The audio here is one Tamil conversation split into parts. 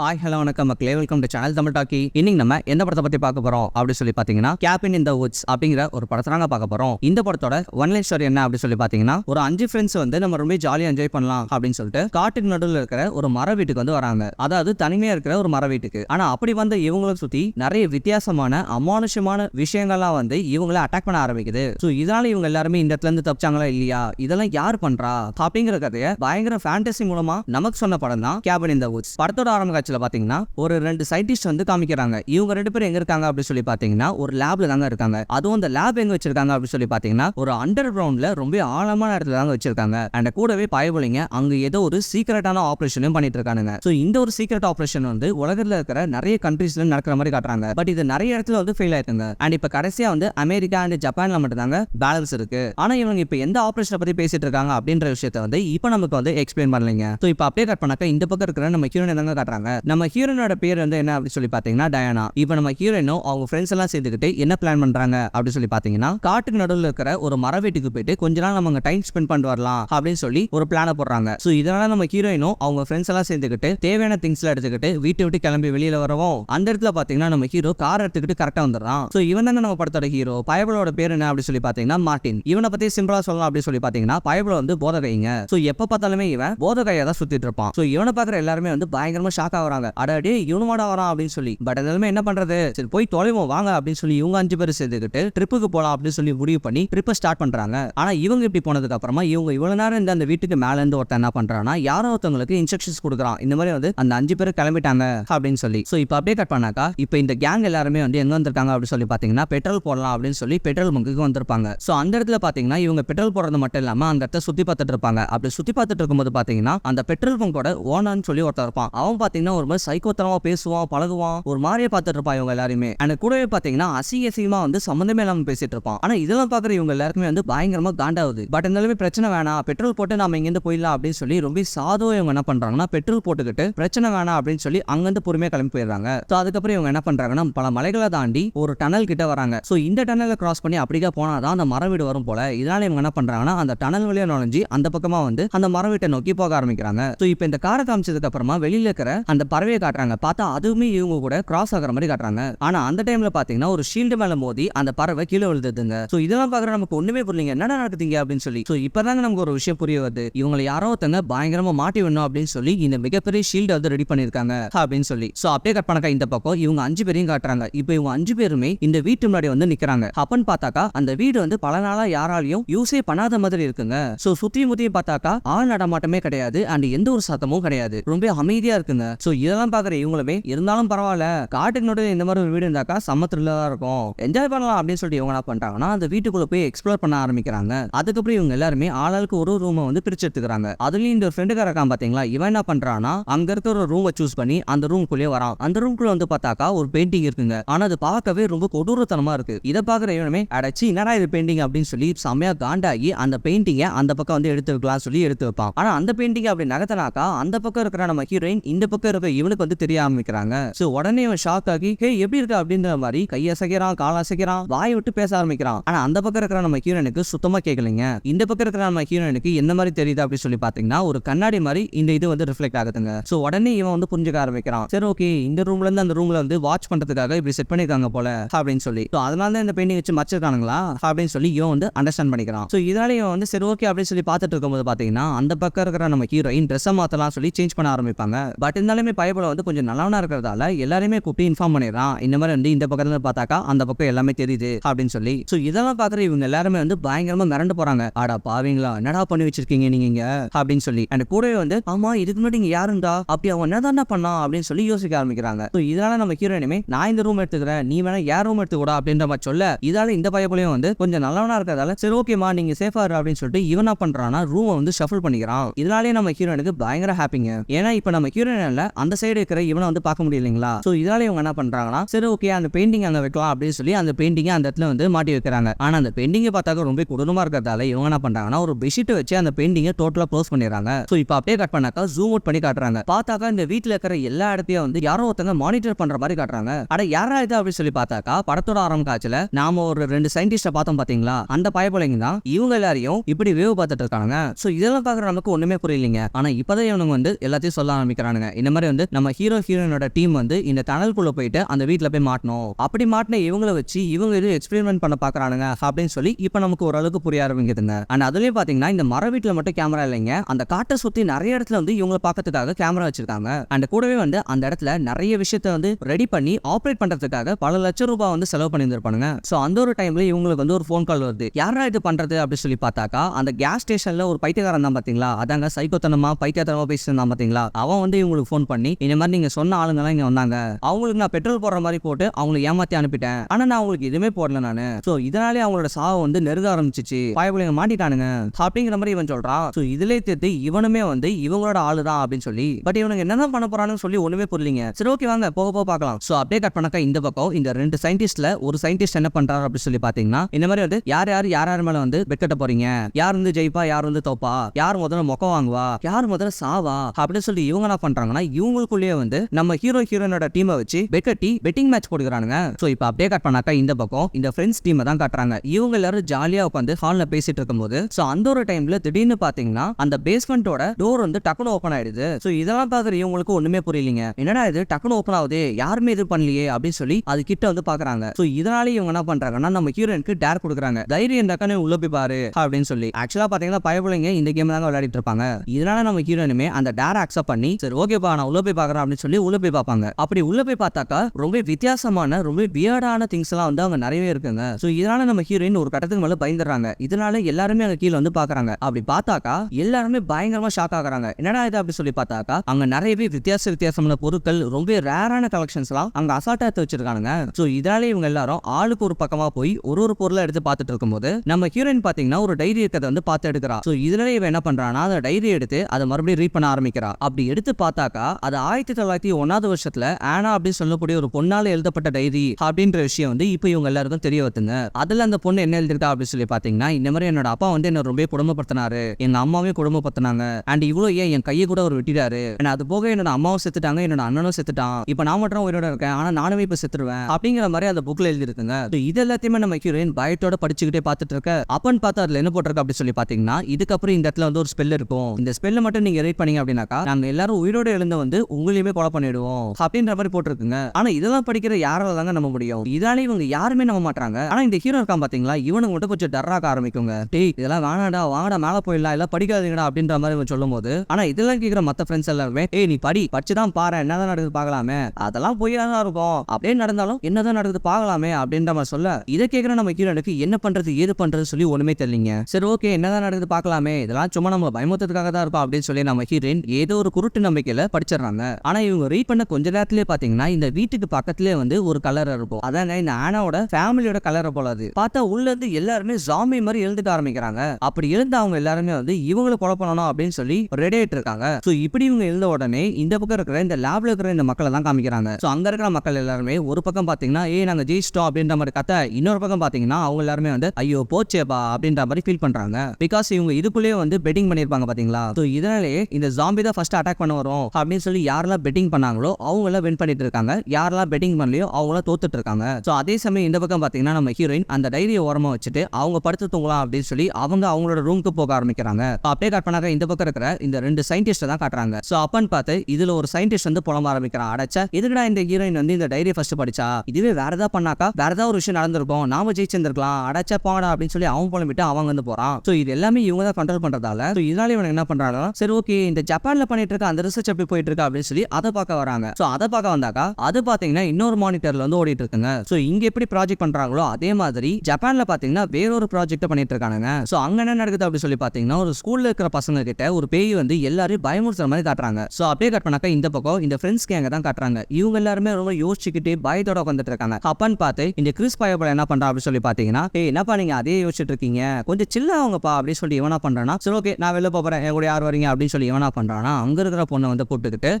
ஹாய் ஹலோ வணக்கம் மக்களே. Welcome to channel Tamil talkie இன்னைக்கு நம்ம எந்த படத்தை பத்தி பார்க்க போறோம்? அப்படின்னு சொல்லி பாத்தீங்கன்னா கேபின் இந்த வுட்ஸ் அப்படிங்கிற ஒரு படத்தை நாங்க பார்க்க போறோம். இந்த படத்தோட ஒன்லைன் ஸ்டோரி என்ன அப்படின்னு சொல்லி பாத்தீங்கன்னா ஒரு அஞ்சு ஃப்ரெண்ட்ஸ் வந்து நம்ம ரொம்ப ஜாலியா என்ஜாய் பண்ணலாம் அப்படின்னு சொல்லிட்டு காட்டுக்கு நடுவில் இருக்கிற ஒரு மர வீட்டுக்கு வந்து வராங்க. அதாவது தனிமையா இருக்கிற ஒரு மர வீட்டுக்கு. ஆனா அப்படி வந்த இவங்களை சுத்தி நிறைய வித்தியாசமான அமானுஷமான விஷயங்கள்லாம் வந்து இவங்களை அட்டாக் பண்ண ஆரம்பிக்குது. ஸோ இதனால இவங்க எல்லாருமே இந்த இடத்துல இருந்து தப்பிச்சாங்களா இல்லையா? இதெல்லாம் யார் பண்றா? அப்படிங்கிற கதையை பயங்கர ஃபேண்டசி மூலமா நமக்கு சொன்ன படம் தான் கேபின் இந்த வுட்ஸ் படத்தோட ஆரம்ப காட்சியில பாத்தீங்கன்னா ஒரு ரெண்டு சயின்டிஸ்ட் வந்து காமிக்கிறாங்க. இவங்க ரெண்டு பேரும் எங்க இருக்காங்க அப்படின்னு சொல்லி பாத்தீங்கன்னா ஒரு லேப்ல தாங்க இருக்காங்க. அதுவும் அந்த லேப் எங்க வச்சிருக்காங்க அப்படின்னு சொல்லி பாத்தீங்கன்னா ஒரு அண்டர் கிரவுண்ட்ல ரொம்ப ஆழமான இடத்துல தாங்க வச்சிருக்காங்க. அண்ட் கூடவே பயபலிங்க அங்க ஏதோ ஒரு சீக்கிரட்டான ஆப்ரேஷனும் பண்ணிட்டு இருக்கானுங்க. ஸோ இந்த ஒரு சீக்கிரட் ஆப்ரேஷன் வந்து உலகத்தில் இருக்கிற நிறைய கண்ட்ரீஸ்ல நடக்கிற மாதிரி காட்டுறாங்க. பட் இது நிறைய இடத்துல வந்து ஃபெயில் ஆயிருக்குங்க அண்ட் இப்ப கடைசியா வந்து அமெரிக்கா அண்ட் ஜப்பான்ல மட்டும் தாங்க பேலன்ஸ் இருக்கு. ஆனா இவங்க இப்ப எந்த ஆப்ரேஷனை பத்தி பேசிட்டு இருக்காங்க அப்படின்ற விஷயத்த வந்து இப்போ நமக்கு வந்து எக்ஸ்பிளைன் பண்ணலைங்க. ஸோ இப்போ அப்படியே கட் பண்ணாக்க இந்த பக்கம் இருக்கிற நம்ம ஹீரோயின் தாங்க காட்டுறாங்க. நம்ம ஹீரோனோட பேர் வந்து என்ன அப்படி சொல்லி பாத்தீங்கன்னா டயானா. இப்போ நம்ம ஹீரோயினும் அவங்க ஃப்ரெண்ட்ஸ் எல்லாம் சேர்ந்துக்கிட்டு என்ன பிளான் பண்றாங்க அப்படின்னு சொல்லி பாத்தீங்கன்னா காட்டுக்கு நடுவில் இருக்கிற ஒரு மர வீட்டுக்கு போயிட்டு கொஞ்ச நாள் நம்ம டைம் ஸ்பெண்ட் பண்ணிட்டு வரலாம் அப்படின்னு சொல்லி ஒரு பிளான போடுறாங்க. ஸோ இதனால நம்ம ஹீரோயினும் அவங்க ஃப்ரெண்ட்ஸ் எல்லாம் சேர்ந்துக்கிட்டு தேவையான திங்ஸ் எடுத்துக்கிட்டு வீட்டை விட்டு கிளம்பி வெளியில வரவும். அந்த இடத்துல பாத்தீங்கன்னா நம்ம ஹீரோ கார் எடுத்துக்கிட்டு கரெக்டா வந்துடுறான். ஸோ இவன் தான் நம்ம படத்தோட ஹீரோ பயபலோட பேர் என்ன அப்படி சொல்லி பாத்தீங்கன்னா மார்டின் இவனை பத்தி சிம்பிளா சொல்லலாம் அப்படின்னு சொல்லி பாத்தீங்கன்னா பயபல வந்து போதகைங்க. ஸோ எப்ப பார்த்தாலுமே இவன் போதகையா தான் சுத்திட்டு இருப்பான். ஸோ இவனை பாக்குற எல்லாருமே வந்து பயங்கரமா ஷாக் ஆகுறாங்க அடாடி இவனுமாடா வரான் அப்படின்னு சொல்லி. பட் எல்லாருமே என்ன பண்றது? சரி போய் தொலைவோம் வாங்க அப்படின்னு சொல்லி இவங்க அஞ்சு பேர் சேர்த்துக்கிட்டு ட்ரிப்புக்கு போலாம் அப்படின்னு சொல்லி முடிவு பண்ணி ட்ரிப்பை ஸ்டார்ட் பண்றாங்க. ஆனா இவங்க இப்படி போனதுக்கு அப்புறமா இவங்க இவ்வளவு நேரம் இந்த அந்த வீட்டுக்கு மேல இருந்து ஒருத்தன் என்ன பண்றான்னா யாரோ ஒருத்தவங்களுக்கு இன்ஸ்ட்ரக்ஷன்ஸ் கொடுக்குறான். இந்த மாதிரி வந்து அந்த அஞ்சு பேர் கிளம்பிட்டாங்க அப்படின்னு சொல்லி. ஸோ இப்போ அப்படியே கட் பண்ணாக்கா இப்போ இந்த கேங் எல்லாருமே வந்து எங்க வந்திருக்காங்க அப்படின்னு சொல்லி பாத்தீங்கன்னா பெட்ரோல் போடலாம் அப்படின்னு சொல்லி பெட்ரோல் பங்குக்கு வந்திருப்பாங்க. ஸோ அந்த இடத்துல பாத்தீங்கன்னா இவங்க பெட்ரோல் போடுறது மட்டும் இல்லாம அந்த இடத்த சுத்தி பார்த்துட்டு இருப்பாங்க. அப்படி சுத்தி பார்த்துட்டு இருக்கும்போது பாத்தீங்கன்னா அந்த பெட்ரோல் பங்கோட ஓனர்னு சொல்லி ஒருத்தர் இருப்பான். அவன் பாத்தீங்கன்னா ஒரு மாதிரி சைக்கோத்தனமா பேசுவான் பழகுவான் ஒரு மாதிரியே பார்த்துட்டு இருப்பான் இவங்க எல்லாருமே அந்த கூடவே பாத்தீங்கன்னா அசிங்க அசிங்கமா வந்து சம்மந்தமே இல்லாம பேசிட்டு இருப்பான். ஆனா இதெல்லாம் பாக்குற இவங்க எல்லாருக்குமே வந்து பயங்கரமா காண்டாகுது. பட் இருந்தாலுமே பிரச்சனை வேணாம் பெட்ரோல் போட்டு நாம இங்கிருந்து போயிடலாம் அப்படின்னு சொல்லி ரொம்ப சாதம் இவங்க என்ன பண்றாங்கன்னா பெட்ரோல் போட்டுக்கிட்டு பிரச்சனை வேணாம் அப்படின்னு சொல்லி அங்கிருந்து பொறுமையா கிளம்பி போயிடுறாங்க. ஸோ அதுக்கப்புறம் இவங்க என்ன பண்றாங்கன்னா பல மலைகளை தாண்டி ஒரு டனல் கிட்ட வராங்க. ஸோ இந்த டனலை கிராஸ் பண்ணி அப்படியே போனாதான் அந்த மர வீடு வரும் போல. இதனால இவங்க என்ன பண்றாங்கன்னா அந்த டனல் வழியா நுழைஞ்சு அந்த பக்கமா வந்து அந்த மர வீட்டை நோக்கி போக ஆரம்பிக்கிறாங்க. ஸோ இப்போ இந்த காரை காமிச்சதுக்கு அப்புறமா வெளியில இருக்கிற அந்த பறவையை காட்டுறாங்க. பார்த்தா அதுவுமே இவங்க கூட கிராஸ் ஆகிற மாதிரி காட்டுறாங்க. ஆனா அந்த டைம்ல பாத்தீங்கன்னா ஒரு ஷீல்டு மேல மோதி அந்த பறவை கீழே விழுதுங்க சோ இதெல்லாம் பாக்குற நமக்கு ஒண்ணுமே புரியலங்க. என்ன நடக்குதுங்க அப்படின்னு சொல்லி. சோ இப்பதாங்க நமக்கு ஒரு விஷயம் புரிய வருது. இவங்களை யாரோ ஒருத்தங்க பயங்கரமா மாட்டி விடணும் அப்படின்னு சொல்லி இந்த மிகப்பெரிய ஷீல்டு வந்து ரெடி பண்ணிருக்காங்க அப்படின்னு சொல்லி. சோ அப்படியே கட் பண்ணக்கா இந்த பக்கம். இவங்க அஞ்சு பேரையும் காட்டுறாங்க. இப்போ இவங்க அஞ்சு பேருமே இந்த வீட்டு முன்னாடி வந்து நிக்கிறாங்க. அப்பன்னு பார்த்தாக்கா அந்த வீடு வந்து பல நாளா யாராலையும் யூஸே பண்ணாத மாதிரி இருக்குங்க. சோ சுத்தி முத்தியும் பார்த்தாக்கா ஆள் நடமாட்டமே கிடையாது. அண்ட் எந்த ஒரு சத்தமும் கிடையாது. ரொம்ப அமைதியா இருக்குங்க. ஸோ இதெல்லாம் பார்க்குற இவங்களுமே இருந்தாலும் பரவாயில்ல. காட்டுக்கு இந்த மாதிரி ஒரு வீடு இருந்தாக்கா செம்ம த்ரில்லா இருக்கும். என்ஜாய் பண்ணலாம் அப்படின்னு சொல்லிட்டு இவங்க என்ன பண்ணுறாங்கன்னா அந்த வீட்டுக்குள்ளே போய் எக்ஸ்ப்ளோர் பண்ண ஆரம்பிக்கிறாங்க. அதுக்கப்புறம் இவங்க எல்லாருமே ஆளாளுக்கு ஒரு ரூமை வந்து பிரிச்சு எடுத்துக்கிறாங்க. அதுலயும் இந்த ஃப்ரெண்டுக்கார இருக்கான் பாத்தீங்களா? இவன் என்ன பண்றான்னா அங்க இருக்கிற ஒரு ரூமை சூஸ் பண்ணி அந்த ரூம்குள்ளே வரான். அந்த ரூம்குள்ள வந்து பார்த்தாக்கா ஒரு பெயிண்டிங் இருக்குங்க. ஆனா அது பார்க்கவே ரொம்ப கொடூரத்தனமா இருக்கு. இதை பாக்குற இவனுமே அடைச்சி என்னடா இது பெயிண்டிங் அப்படின்னு சொல்லி செம்மையா காண்டாகி அந்த பெயிண்டிங்கை அந்த பக்கம் வந்து எடுத்து வைக்கலாம் சொல்லி எடுத்து வைப்பான். ஆனா அந்த பெயிண்டிங் அப்படி நகர்த்தனாக்கா அந்த பக்கம் இருக்கிற நம்ம ஹீரோயின் இந்த பக்கம் இருக்க இவனுக்கு வந்து தெரிய ஆரம்பிக்கிறாங்க. சோ உடனே இவன் ஷாக் ஆகி ஹே எப்படி இருக்கு? அப்படின்ற மாதிரி கை அசைக்கிறான் கால் அசைக்கிறான் வாய் விட்டு பேச ஆரம்பிக்கிறான். ஆனா அந்த பக்கம் இருக்கிற நம்ம ஹீரோனுக்கு சுத்தமா கேட்கலைங்க இந்த பக்கம் இருக்கிற நம்ம ஹீரோனுக்கு என்ன மாதிரி தெரியுது அப்படின்னு சொல்லி பாத்தீங்கன்னா ஒரு கண்ணாடி மாதிரி இந்த இது வந்து ரிஃப்ளெக்ட் ஆகுதுங்க. சோ உடனே இவன் வந்து புரிஞ்சுக்க ஆரம்பிக்கிறான். சரி ஓகே இந்த ரூம்ல இருந்து அந்த ரூம்ல வந்து வாட்ச் பண்றதுக்காக இப்படி செட் பண்ணிருக்காங்க போல அப்படின்னு சொல்லி. அதனால தான் இந்த பெயிண்டிங் வச்சு மச்சிருக்கானுங்களா அப்படின்னு சொல்லி இவன் வந்து அண்டர்ஸ்டாண்ட் பண்ணிக்கிறான். ஸோ இதனால இவன் வந்து சரி ஓகே அப்படின்னு சொல்லி பார்த்துட்டு இருக்கும்போது பாத்தீங்கன்னா அந்த பக்கம் இருக்கிற நம்ம ஹீரோயின் ட்ரெஸ்ஸை மாத்தலாம் சொல்லி சேஞ்ச் பண்ண ஆரம்பிப்பாங்க. பட் இருந்தாலுமே பயப்பட வந்து கொஞ்சம் நல்லவனா இருக்கிறதால எல்லாருமே கூப்பிட்டு இன்ஃபார்ம் பண்ணிடுறான். இந்த மாதிரி வந்து இந்த பக்கத்துல பார்த்தாக்கா அந்த பக்கம் எல்லாமே தெரியுது அப்படின்னு சொல்லி. ஸோ இதெல்லாம் பார்க்குற இவங்க எல்லாருமே வந்து பயங்கரமா மிரண்டு போறாங்க. ஆடா பாவீங்களா என்னடா பண்ணி வச்சிருக்கீங்க நீங்க இங்க? அப்படின்னு சொல்லி. அண்ட் கூடவே வந்து ஆமா இதுக்கு முன்னாடி இங்க யாருண்டா அப்படி அவன் என்ன பண்ணான் அப்படின்னு சொல்லி யோசிக்க ஆரம்பிக்கிறாங்க. ஸோ இதனால நம்ம ஹீரோயினுமே நான் இந்த ரூம் எடுத்துக்கிறேன் நீ வேணா யார் ரூம் எடுத்துக்கூடா அப்படின்ற மாதிரி சொல்ல இதால இந்த பயப்புலையும் வந்து கொஞ்சம் நல்லவனா இருக்கிறதால சரி ஓகேமா நீங்க சேஃபா இரு அப்படின்னு சொல்லிட்டு இவன் என்ன பண்றான்னா ரூமை வந்து ஷஃபிள் பண்ணிக்கிறான். இதனாலே நம்ம ஹீரோயினுக்கு பயங்கர ஹாப்பிங்க ஏன்னா இப்போ நம்ம ஹீரோயின்ல அந்த சைடு இருக்கிற இவனை வந்து பார்க்க முடியலைங்களா ஸோ இதனால இவங்க என்ன பண்றாங்கன்னா சரி ஓகே அந்த பெயிண்டிங் அங்கே வைக்கலாம் அப்படின்னு சொல்லி அந்த பெயிண்டிங்கை அந்த இடத்துல வந்து மாட்டி வைக்கிறாங்க. ஆனால் அந்த பெயிண்டிங்கை பார்த்தாக்க ரொம்ப கொடூரமாக இருக்கிறதால இவங்க என்ன பண்றாங்கன்னா ஒரு பெட்ஷீட் வச்சு அந்த பெயிண்டிங்கை டோட்டலாக க்ளோஸ் பண்ணிடுறாங்க. ஸோ இப்போ அப்படியே கட் பண்ணாக்கா ஜூம் அவுட் பண்ணி காட்டுறாங்க. பார்த்தாக்கா இந்த வீட்டில் இருக்கிற எல்லா இடத்தையும் வந்து யாரோ ஒருத்தங்க மானிட்டர் பண்ற மாதிரி காட்டுறாங்க. அட யாரா இது அப்படின்னு சொல்லி பார்த்தாக்கா படத்தோட ஆரம்ப காட்சியில நாம ஒரு ரெண்டு சயின்டிஸ்ட பார்த்தோம் பாத்தீங்களா அந்த பயப்பிள்ளைங்க தான். இவங்க எல்லாரையும் இப்படி வேவ் பார்த்துட்டு இருக்காங்க ஸோ இதெல்லாம் பார்க்குற நமக்கு ஒண்ணுமே புரியலைங்க. ஆனா இப்பதான் இவனுங்க வந்து எல்லாத்தையும் சொல்ல ஆரம்பிக்கிறானுங்க. இந்த மாதிரி வந்து நம்ம ஹீரோ ஹீரோயினோட டீம் வந்து இந்த டனல்குள்ள போயிட்டு அந்த வீட்டில் போய் மாட்டணும். அப்படி மாட்டின இவங்களை வச்சு இவங்க எதுவும் எக்ஸ்பெரிமெண்ட் பண்ண பாக்குறானுங்க அப்படின்னு சொல்லி இப்போ நமக்கு ஓரளவுக்கு புரிய ஆரம்பிக்குதுங்க. அண்ட் அதுலயும் பாத்தீங்கன்னா இந்த மர வீட்டில் மட்டும் கேமரா இல்லைங்க. அந்த காட்டை சுத்தி நிறைய இடத்துல வந்து இவங்களை பார்க்கறதுக்காக கேமரா வச்சிருக்காங்க. அண்ட் கூடவே வந்து அந்த இடத்துல நிறைய விஷயத்த வந்து ரெடி பண்ணி ஆப்ரேட் பண்றதுக்காக பல லட்சம் ரூபாய் வந்து செலவு பண்ணியிருந்திருப்பானுங்க. ஸோ அந்த ஒரு டைம்ல இவங்களுக்கு வந்து ஒரு ஃபோன் கால் வருது. யாரா இது பண்றது? அப்படின்னு சொல்லி பார்த்தாக்கா அந்த கேஸ் ஸ்டேஷன்ல ஒரு பைத்தியக்காரன் தான் பாத்தீங்களா? அதாங்க சைக்கோத்தனமா பைத்தியத்தனமா பேசிட்டு இருந்தான் பாத்தீங்களா? அவன் வந்து இவங்களுக்கு ஃபோன் பண்ணி இந்த மாதிரி நீங்க சொன்ன ஆளுங்கெல்லாம் இங்க வந்தாங்க. அவங்களுக்கு நான் பெட்ரோல் போடுற மாதிரி போட்டு அவங்களை ஏமாத்தி அனுப்பிட்டேன். ஆனா நான் அவங்களுக்கு எதுவுமே போடல நானு. சோ இதனாலே அவங்களோட சாவு வந்து நெருங்க ஆரம்பிச்சிச்சு. பாயபிள்ளைங்க மாட்டிட்டானுங்க. அப்படிங்கிற மாதிரி இவன் சொல்றான் சோ இதுல தேர்த்து இவனுமே வந்து இவங்களோட ஆளு தான் அப்படின்னு சொல்லி. பட் இவனுக்கு என்னதான் பண்ண போறான்னு சொல்லி ஒண்ணுமே புரியலீங்க. சரி ஓகே வாங்க. போக போக பார்க்கலாம். சோ அப்படியே கட் பண்ணக்கா இந்த பக்கம் இந்த ரெண்டு சயின்டிஸ்ட்ல ஒரு சயின்டிஸ்ட் என்ன பண்றாரு அப்படின்னு சொல்லி பாத்தீங்கன்னா இந்த மாதிரி வந்து யார் யார் யார் யார் மேல வந்து பெட் கட்ட போறீங்க? யார் வந்து ஜெயிப்பா? யார் வந்து தோப்பா? யார் முதல்ல மொக்கம் வாங்குவா? யார் முதல்ல சாவா? அப்படின்னு சொல்லி இவங்க என்ன பண்றாங்கன்னா இவங்களுக்குள்ளேயே வந்து நம்ம ஹீரோ ஹீரோனோட டீமை வச்சு பெக்கட்டி பெட்டிங் மேட்ச் கொடுக்குறானுங்க சோ இப்போ அப்படியே கட் பண்ணாக்கா இந்த பக்கம் இந்த ஃப்ரெண்ட்ஸ் டீமை தான் காட்டுறாங்க. இவங்க எல்லாரும் ஜாலியா உட்காந்து ஹாலில் பேசிட்டு இருக்கும்போது சோ அந்த ஒரு டைம்ல திடீர்னு பாத்தீங்கன்னா அந்த பேஸ்மெண்டோட டோர் வந்து டக்குனு ஓப்பன் ஆயிடுது. ஸோ இதெல்லாம் பாக்குற இவங்களுக்கு ஒண்ணுமே புரியலீங்க. என்னடா இது? டக்குனு ஓப்பன் ஆகுது. யாருமே இது பண்ணலையே அப்படின்னு சொல்லி அது கிட்ட வந்து பாக்குறாங்க. சோ இதனால இவங்க என்ன பண்றாங்கன்னா நம்ம ஹீரோயினுக்கு டேர் கொடுக்குறாங்க. தைரியம் இருந்தாக்கா நீ உள்ள போய் பாரு அப்படின்னு சொல்லி. ஆக்சுவலா பாத்தீங்கன்னா பயப்பிள்ளைங்க இந்த கேம் தாங்க விளையாடிட்டு இருப்பாங்க. இதனால நம்ம ஹீரோயினுமே அந்த டேர் அக்செப்ட் பண்ணி சரி ஓகேப்பா நான் உள்ள போய் பாக்குறேன் அப்படின்னு சொல்லி உள்ள போய் பார்ப்பாங்க. அப்படி உள்ள போய் பார்த்தாக்கா ரொம்ப வித்தியாசமான ரொம்ப வியர்டான திங்ஸ் எல்லாம் வந்து அவங்க நிறையவே இருக்குங்க. சோ இதனால நம்ம ஹீரோயின் ஒரு கட்டத்துக்கு மேல பயந்துடுறாங்க. இதனால எல்லாருமே அங்க கீழே வந்து பாக்குறாங்க அப்படி பார்த்தாக்கா எல்லாருமே பயங்கரமா ஷாக் ஆகுறாங்க. என்னடா இது அப்படி சொல்லி பார்த்தாக்கா அங்க நிறையவே வித்தியாச வித்தியாசமான பொருட்கள் ரொம்ப ரேரான கலெக்ஷன்ஸ் எல்லாம் அங்க அசால்ட்டா எடுத்து வச்சிருக்கானுங்க. சோ இதனால இவங்க எல்லாரும் ஆளுக்கு ஒரு பக்கமா போய் ஒரு ஒரு பொருளை எடுத்து பார்த்துட்டு இருக்கும்போது நம்ம ஹீரோயின் பாத்தீங்கன்னா ஒரு டைரி இருக்கிறத வந்து பார்த்து எடுக்கிறா. சோ இதனால இவன் என்ன பண்றான்னா அந்த டைரி எடுத்து அதை மறுபடியும் ரீட் பண்ண ஆரம்பிக்கிறா. அப்படி எடுத்து பார்த்தாக்கா அது ஆயிரத்தி தொள்ளாயிரத்தி ஒன்னாவது வருஷத்துல ஆனா அப்படின்னு சொல்லக்கூடிய ஒரு பொண்ணால எழுதப்பட்ட டைரி அப்படின்ற விஷயம் வந்து இப்போ இவங்க எல்லாருக்கும் தெரிய வருதுங்க. அதுல அந்த பொண்ணு என்ன எழுதிருக்கா அப்படின்னு சொல்லி பாத்தீங்கன்னா இந்த மாதிரி என்னோட அப்பா வந்து என்ன ரொம்ப குடும்பப்படுத்தினாரு. எங்க அம்மாவே குடும்பப்படுத்தினாங்க. அண்ட் இவ்வளவு ஏன் என் கையை கூட அவர் வெட்டிட்டாரு. அது போக என்னோட அம்மாவும் செத்துட்டாங்க என்னோட அண்ணனும் செத்துட்டான். இப்போ நான் மட்டும் உயிரோட இருக்கேன் ஆனா நானுமே இப்ப செத்துருவேன் அப்படிங்கிற மாதிரி அந்த புக்ல எழுதிருக்குங்க இது எல்லாத்தையுமே நம்ம ஹீரோயின் பயத்தோட படிச்சுக்கிட்டே பார்த்துட்டு இருக்க. அப்பன்னு பார்த்தா அதுல என்ன போட்டிருக்கு அப்படின்னு சொல்லி பாத்தீங்கன்னா இதுக்கப்புறம் இந்த இடத்துல வந்து ஒரு ஸ்பெல் இருக்கும். இந்த ஸ்பெல்ல மட்டும் நீங்க ரீட் பண்ணீங்க அப்படின்னாக்கா நாங்க எல்லாரும் உயிரோட எழுந்த வந்து உங்களையுமே கொலை பண்ணிடுவோம் அப்படின்ற மாதிரி போட்டிருக்குங்க. ஆனா இதெல்லாம் படிக்கிற யாரால தாங்க நம்ப முடியும். இதாலே இவங்க யாருமே நம்ப மாட்டாங்க ஆனா இந்த ஹீரோ இருக்கான் பாத்தீங்களா? இவனுக்கு மட்டும் கொஞ்சம் டர்ராக ஆரம்பிக்குங்க. டேய் இதெல்லாம் வேணாடா வாடா மேல போயிடலாம். எல்லாம் படிக்காதீங்கடா அப்படின்ற மாதிரி இவன் சொல்லும் போது ஆனா இதெல்லாம் கேட்கிற மத்த ஃப்ரெண்ட்ஸ் எல்லாருமே ஏய் நீ படி படிச்சுதான் பாரு என்னதான் நடக்குது பார்க்கலாமே அதெல்லாம் பொய்யா தான் இருக்கும். அப்படியே நடந்தாலும் என்னதான் நடக்குது பார்க்கலாமே அப்படின்ற மாதிரி சொல்ல இதை கேட்கிற நம்ம ஹீரோனுக்கு என்ன பண்றது ஏது பண்றது சொல்லி ஒண்ணுமே தெரியலீங்க. சரி ஓகே என்னதான் நடக்குது பார்க்கலாமே இதெல்லாம் சும்மா நம்ம பயமுத்ததுக்காக தான் இருக்கும் அப்படின்னு சொல்லி நம்ம ஹீரோயின் ஏதோ ஒரு குருட்டு நம்பிக்கையில படிச்சிடுறாங்க ஆனா இவங்க ரீட் பண்ண கொஞ்ச நேரத்திலே பாத்தீங்கன்னா இந்த வீட்டுக்கு பக்கத்திலே வந்து ஒரு கலர் இருக்கும். அதாங்க இந்த ஆனாவோட ஃபேமிலியோட கலரை போல அது. பார்த்தா உள்ள இருந்து எல்லாருமே ஜாம்பி மாதிரி எழுந்துட்டு ஆரம்பிக்கிறாங்க. அப்படி எழுந்த அவங்க எல்லாருமே வந்து இவங்களை கொலை பண்ணணும் அப்படின்னு சொல்லி ரெடி ஆயிட்டு இருக்காங்க. ஸோ இப்படி இவங்க எழுந்த உடனே இந்த பக்கம் இருக்கிற இந்த லேப்ல இருக்கிற இந்த மக்களை தான் காமிக்கிறாங்க. ஸோ அங்க இருக்கிற மக்கள் எல்லாருமே ஒரு பக்கம் பாத்தீங்கன்னா ஏ நாங்க ஜெயிச்சிட்டோம் அப்படின்ற மாதிரி கத்த. இன்னொரு பக்கம் பாத்தீங்கன்னா அவங்க எல்லாருமே வந்து ஐயோ போச்சேப்பா அப்படின்ற மாதிரி ஃபீல் பண்றாங்க. பிகாஸ் இவங்க இதுக்குள்ளேயே வந்து பெட்டிங் பண்ணிருப்பாங்க பாத்தீங்களா? ஸோ இதனாலே இந்த ஜாம்பி தான் ஃபர்ஸ்ட் அட்டாக் பண்ண வரும் அப்படின்னு சொல்லி யாரெல்லாம் பெட்டிங் பண்ணாங்களோ அவங்க எல்லாம் வின் பண்ணிட்டு இருக்காங்க. யாரெல்லாம் பெட்டிங் பண்ணலையோ அவங்களாம் தோத்துட்டு இருக்காங்க. ஸோ அதே சமயம் இந்த பக்கம் பாத்தீங்கன்னா நம்ம ஹீரோயின் அந்த டைரியை ஓரமாக வச்சுட்டு அவங்க படுத்து தூங்கலாம் அப்படின்னு சொல்லி அவங்க அவங்களோட ரூமுக்கு போக ஆரம்பிக்கிறாங்க. அப்படியே கட் பண்ணாக்க இந்த பக்கம் இருக்கிற இந்த ரெண்டு சயின்டிஸ்ட் தான் காட்டுறாங்க. ஸோ அப்பன்னு பார்த்து இதுல ஒரு சயின்டிஸ்ட் வந்து புலம்ப ஆரம்பிக்கிறான். அடைச்சா எதுக்குடா இந்த ஹீரோயின் வந்து இந்த டைரியை ஃபர்ஸ்ட் படிச்சா? இதுவே வேற ஏதாவது பண்ணாக்கா? வேற ஏதாவது ஒரு விஷயம் நடந்திருக்கும். நாம ஜெயிச்சிருந்திருக்கலாம். அடைச்சா போங்கடா அப்படின்னு சொல்லி அவன் புலம்பிட்டு அவங்க வந்து போறான். சோ இது எல்லாமே இவங்க தான் கண்ட்ரோல் பண்றதால. இதனால இவன் என்ன பண்றாங்க சரி ஓகே இந்த ஜப்பான்ல பண்ணிட்டு இருக்க அந்த ரிசர்ச் அப்படி போயிட்டு இருக்க. அப்படின்னு சொல்லி அதை பார்க்க வராங்க. சோ அதை பார்க்க வந்தாக்கா அது பாத்தீங்கன்னா இன்னொரு மானிட்டர்ல வந்து ஓடிட்டு இருக்குங்க. சோ இங்க எப்படி ப்ராஜெக்ட் பண்றாங்களோ அதே மாதிரி ஜப்பான்ல பாத்தீங்கன்னா வேறொரு ப்ராஜெக்ட் பண்ணிட்டு இருக்கானுங்க. சோ அங்க என்ன நடக்குது அப்படின்னு சொல்லி பாத்தீங்கன்னா ஒரு ஸ்கூல்ல இருக்கிற பசங்க கிட்ட ஒரு பேய் வந்து எல்லாரையும் பயமுறுத்துற மாதிரி காட்டுறாங்க. சோ அப்படியே கட் பண்ணாக்கா இந்த பக்கம் இந்த ஃப்ரெண்ட்ஸ் கேங்க தான் காட்டுறாங்க. இவங்க எல்லாருமே ரொம்ப யோசிச்சுக்கிட்டு பயத்தோட உட்காந்துட்டு இருக்காங்க. அப்பன்னு பார்த்து இந்த கிறிஸ் பயப்பட என்ன பண்றா அப்படின்னு சொல்லி பாத்தீங்கன்னா ஏய் என்னப்பா நீங்க அதே யோசிச்சுட்டு இருக்கீங்க? கொஞ்சம் சில்ல அவங்கப்பா அப்படின்னு சொல்லி இவனா பண்றானா சரி ஓகே நான் வெளில போறேன். என் கூட யார் வரீங்க? அப்படின்னு சொல்லி இவனா பண்றானா அங்க இருக்கிற பொண்ணை வந்து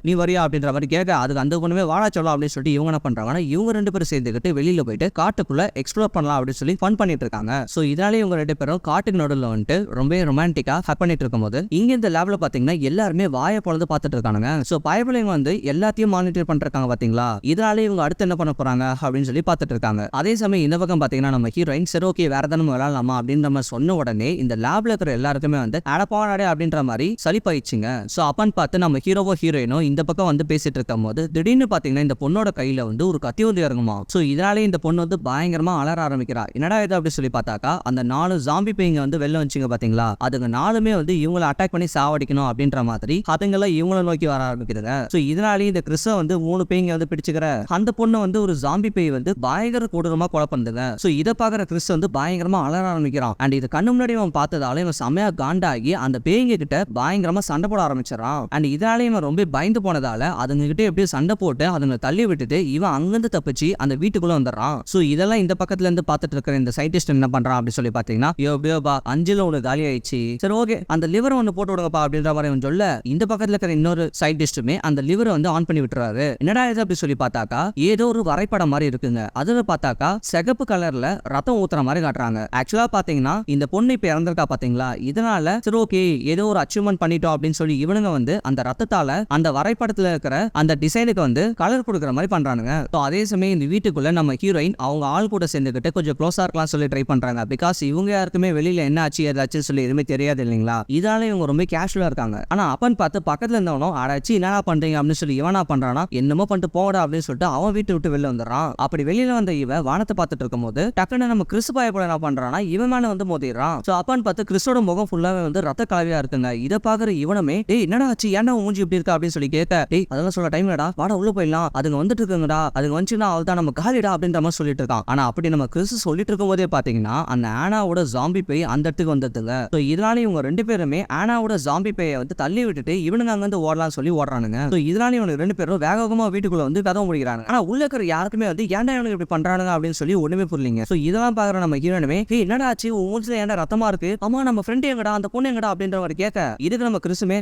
நீ வரியா? அப்படின்ற மாதிரி கேட்க அதுக்கு அந்த பொண்ணுமே வாழா சொல்லலாம் அப்படின்னு சொல்லிட்டு இவங்க என்ன பண்றாங்கன்னா இவங்க ரெண்டு பேரும் சேர்ந்துக்கிட்டு வெளியில போயிட்டு காட்டுக்குள்ள எக்ஸ்ப்ளோர் பண்ணலாம் அப்படின்னு சொல்லி ஃபன் பண்ணிட்டு இருக்காங்க. சோ இதனாலே இவங்க ரெண்டு பேரும் காட்டுக்கு நடுவில் வந்துட்டு ரொம்ப ரொமான்டிக்கா ஹக் பண்ணிட்டு இருக்கும்போது இங்க இந்த லேப்ல பாத்தீங்கன்னா எல்லாருமே வாயை பொழுது பார்த்துட்டு இருக்கானுங்க. சோ பயபிள்ளைங்க வந்து எல்லாத்தையும் மானிட்டர் பண்றாங்க பாத்தீங்களா? இதனால இவங்க அடுத்து என்ன பண்ண போறாங்க அப்படின்னு சொல்லி பார்த்துட்டு இருக்காங்க. அதே சமயம் இந்த பக்கம் பாத்தீங்கன்னா நம்ம ஹீரோயின் சரி ஓகே வேற தானே நம்ம விளையாடலாமா நம்ம சொன்ன உடனே இந்த லேப்ல இருக்கிற எல்லாருக்குமே வந்து அடப்பாடாடே அப்படின்ற மாதிரி சலிப்பாயிடுச்சுங்க சோ அப்பன்னு பார்த்து நம்ம ஹீரோவோ ஹீரோயின் பையனும் இந்த பக்கம் வந்து பேசிட்டு இருக்கும் போது திடீர்னு பாத்தீங்கன்னா இந்த பொண்ணோட கையில வந்து ஒரு கத்தி வந்து இறங்குமா சோ இதனாலே இந்த பொண்ணு வந்து பயங்கரமா அலர ஆரம்பிக்கிறா. என்னடா இது அப்படி சொல்லி பார்த்தாக்கா அந்த நாலு ஜாம்பி பேய்ங்க வந்து வெளில வந்துச்சுங்க பாத்தீங்களா? அதுங்க நாலுமே வந்து இவங்களை அட்டாக் பண்ணி சாவடிக்கணும் அப்படின்ற மாதிரி அதுங்கெல்லாம் இவங்கள நோக்கி வர ஆரம்பிக்குதுங்க. சோ இதனாலேயே இந்த கிறிஸ வந்து மூணு பேய்ங்க வந்து பிடிச்சுக்கிற அந்த பொண்ணை வந்து ஒரு ஜாம்பி பேய் வந்து பயங்கர கொடூரமா கொலை பண்ணுதுங்க. சோ இதை பாக்குற கிறிஸ் வந்து பயங்கரமா அலர ஆரம்பிக்கிறான். அண்ட் இது கண்ணு முன்னாடி அவன் பார்த்ததால இவன் செமையா காண்டாகி அந்த பேய்ங்க கிட்ட பயங்கரமா சண்டை போட ஆரம்பிச்சிடறான். அண்ட் இதனாலே இவன் ரொம்ப பயந்து போனதால அதுங்க கிட்ட எப்படியோ சண்டை போட்டு அதுங்க தள்ளி விட்டுட்டு இவன் அங்கிருந்து தப்பிச்சு அந்த வீட்டுக்குள்ள வந்துடுறான். சோ இதெல்லாம் இந்த பக்கத்துல இருந்து பார்த்துட்டு இருக்கிற இந்த சயின்டிஸ்ட் என்ன பண்றான் அப்படின்னு சொல்லி பாத்தீங்கன்னா எப்படியோ பா அஞ்சுல ஒன்று காலி ஆயிடுச்சு. சரி ஓகே அந்த லிவர் ஒன்று போட்டு விடுங்கப்பா அப்படின்ற மாதிரி அவன் சொல்ல இந்த பக்கத்துல இருக்கிற இன்னொரு சயின்டிஸ்ட்டுமே அந்த லிவரை வந்து ஆன் பண்ணி விட்டுறாரு. என்னடா இது? அப்படி சொல்லி பார்த்தாக்கா ஏதோ ஒரு வரைபடம் மாதிரி இருக்குங்க. அதுல பார்த்தாக்கா சிகப்பு கலர்ல ரத்தம் ஊத்துற மாதிரி காட்டுறாங்க. ஆக்சுவலா பாத்தீங்கன்னா இந்த பொண்ணு இப்ப இறந்திருக்கா பாத்தீங்களா இதனால சரி ஓகே ஏதோ ஒரு அச்சீவ்மெண்ட் பண்ணிட்டோம் அப்படின்னு சொல்லி இவனுங்க வந்து அந்த ரத்தத்தால அந்த வரைபடத்துல இருக்கிற அந்த டிசைனுக்கு வந்து கலர் கொடுக்குற மாதிரி பண்றானுங்க. ஸோ அதே சமயம் இந்த வீட்டுக்குள்ள நம்ம ஹீரோயின் அவங்க ஆள் கூட சேர்ந்துக்கிட்டு கொஞ்சம் க்ளோஸா இருக்கலாம் சொல்லி ட்ரை பண்றாங்க. பிகாஸ் இவங்க யாருக்குமே வெளியில என்ன ஆச்சு ஏதாச்சும் சொல்லி எதுவுமே தெரியாது இல்லைங்களா? இதால இவங்க ரொம்ப கேஷுவலா இருக்காங்க. ஆனா அப்பன்னு பார்த்து பக்கத்துல இருந்தவனும் ஆடாச்சு என்னடா பண்றீங்க? அப்படின்னு சொல்லி இவனா பண்றானா என்னமோ பண்ணிட்டு போடா அப்படின்னு சொல்லிட்டு அவன் வீட்டை விட்டு வெளில வந்துடுறான். அப்படி வெளியில வந்த இவன் வானத்தை பார்த்துட்டு இருக்கும்போது டக்குன்னு நம்ம கிறிஸ் பயப்பட என்ன பண்றானா இவன் மேல வந்து மோதிடுறான். ஸோ அப்பான்னு பார்த்து கிறிஸ்டோட முகம் ஃபுல்லாவே வந்து ரத்த கலவையா இருக்குங்க. இதை பாக்குற இவனுமே டேய் என்னடா ஆச்சு? ஏன்னா மூஞ்சி இப்படி இருக்கா? அப்படின்னு சொல்லி கேட்க டேய் அதெல்லாம் சொல்ல டைம் இல்லடா. வாடா உள்ள போயிடலாம். அதுங்க வந்துட்டு இருக்குங்கடா. அதுங்க வந்துச்சுன்னா அவள் தான் நம்ம காலிடா அப்படின்ற மாதிரி சொல்லிட்டு இருக்கான். ஆனா அப்படி நம்ம கிறிஸ் சொல்லிட்டு இருக்கும் போதே பாத்தீங்கன்னா அந்த ஆனாவோட ஜாம்பி பேய் அந்த இடத்துக்கு வந்ததுங்க. ஸோ இதனால இவங்க ரெண்டு பேருமே ஆனாவோட ஜாம்பி பேயை வந்து தள்ளி விட்டுட்டு இவனுங்க அங்க இருந்து ஓடலாம் சொல்லி ஓடுறானுங்க. ஸோ இதனால இவனுக்கு ரெண்டு பேரும் வேக வேகமா வீட்டுக்குள்ள வந்து கதவு முடிக்கிறாங்க. ஆனா உள்ள இருக்கிற யாருக்குமே வந்து ஏன்டா இவனுக்கு இப்படி பண்றானுங்க? அப்படின்னு சொல்லி ஒண்ணுமே புரியலீங்க. ஸோ இதெல்லாம் பாக்குற நம்ம ஹீரோனுமே ஹே என்னடா ஆச்சு? உன் மூஞ்சில ஏன்டா ரத்தமா இருக்கு? ஆமா நம்ம ஃப்ரெண்ட் எங்கடா? அந்த பொண்ணு எங்கடா? அப்படின்ற மாதிரி கேட்க இதுக்கு நம்ம கிறிஸ்துமே